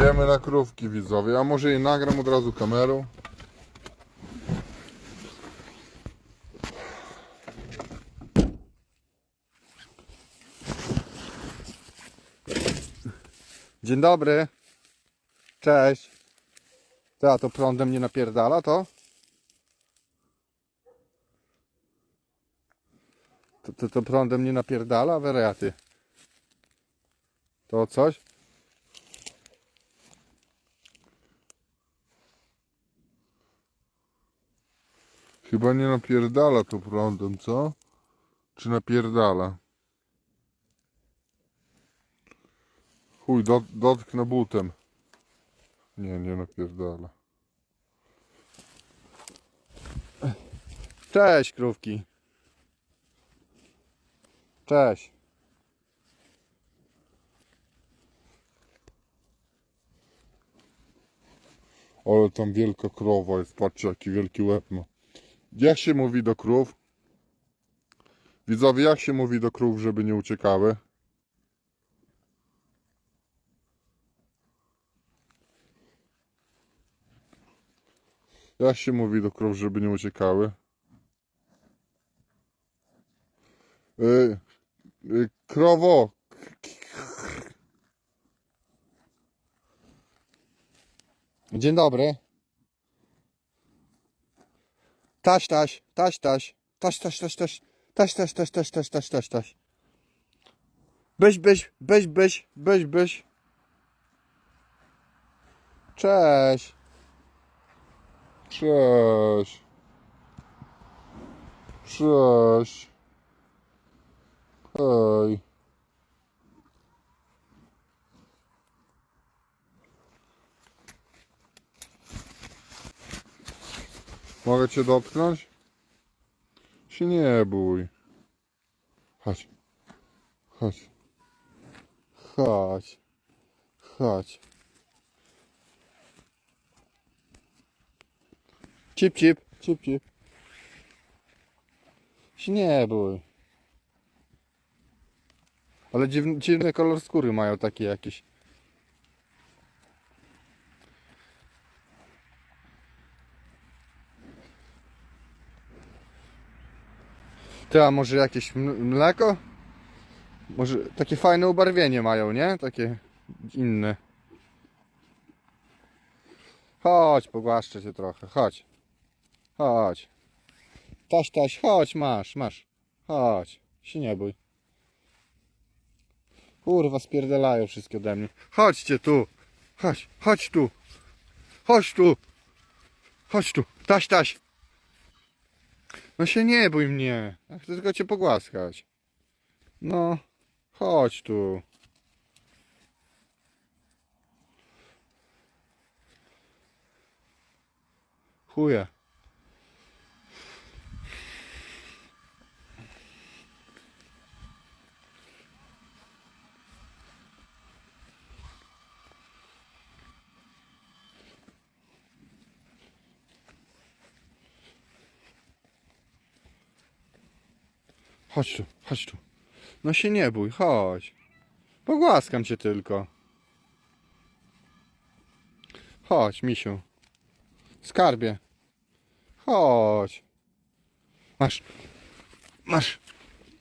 Idziemy na krówki widzowie, a może je nagram od razu kamerą? Dzień dobry. Cześć. Ta, to prądem nie napierdala to? To, to, to prądem nie napierdala? Wariaty. To coś? Chyba nie napierdala to prądem, co? Czy napierdala? Chuj, dot, dotknę butem. Nie, nie napierdala. Cześć, krówki. Cześć. Ale tam wielka krowa jest, patrzcie jaki wielki łeb ma. Jak się mówi do krów? Widzowie, jak się mówi do krów, żeby nie uciekały? Jak się mówi do krów, żeby nie uciekały? Y, y, krowo! Dzień dobry. Taś, taś, taś, taś, taś, taś, taś, taś, taś, taś, taś, taś, taś, taś, taś, taś. Byś, byś, byś, byś, byś, byś. Cześć. Cześć. Cześć. Hej. Mogę cię dotknąć? Się nie bój. Chodź. Chodź. Chodź. Chodź. Cip, cip, cip, cip. Się nie bój. Ale dziwny, dziwny kolor skóry mają taki jakiś. Ty, a może jakieś mleko? Może takie fajne ubarwienie mają, nie? Takie inne. Chodź, pogłaszczę cię trochę, chodź. Chodź. Taś, taś, chodź, masz, masz. Chodź, się nie bój. Kurwa, spierdalają wszystkie ode mnie. Chodźcie tu. Chodź, chodź tu. Chodź tu. Chodź tu. Taś, taś. No się nie bój mnie. Ja chcę tylko cię pogłaskać. No, chodź tu. Chuje. Chodź tu, chodź tu. No się nie bój, chodź. Pogłaskam cię tylko. Chodź, misiu. Skarbie. Chodź. Masz. Masz.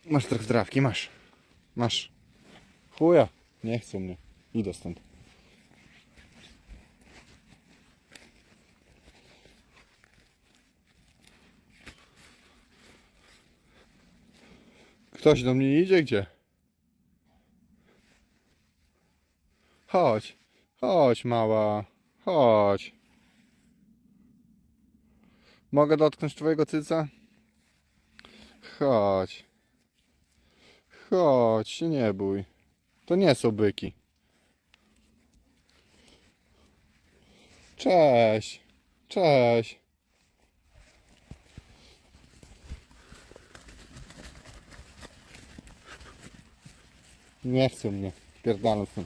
Masz trochę zdrawki, masz. Masz. Chuja. Nie chcą mnie. Idę stąd. Ktoś do mnie idzie? Gdzie? Chodź. Chodź, mała. Chodź. Mogę dotknąć twojego cyca? Chodź. Chodź, się nie bój. To nie są byki. Cześć. Cześć. нефтью мне, перданусом.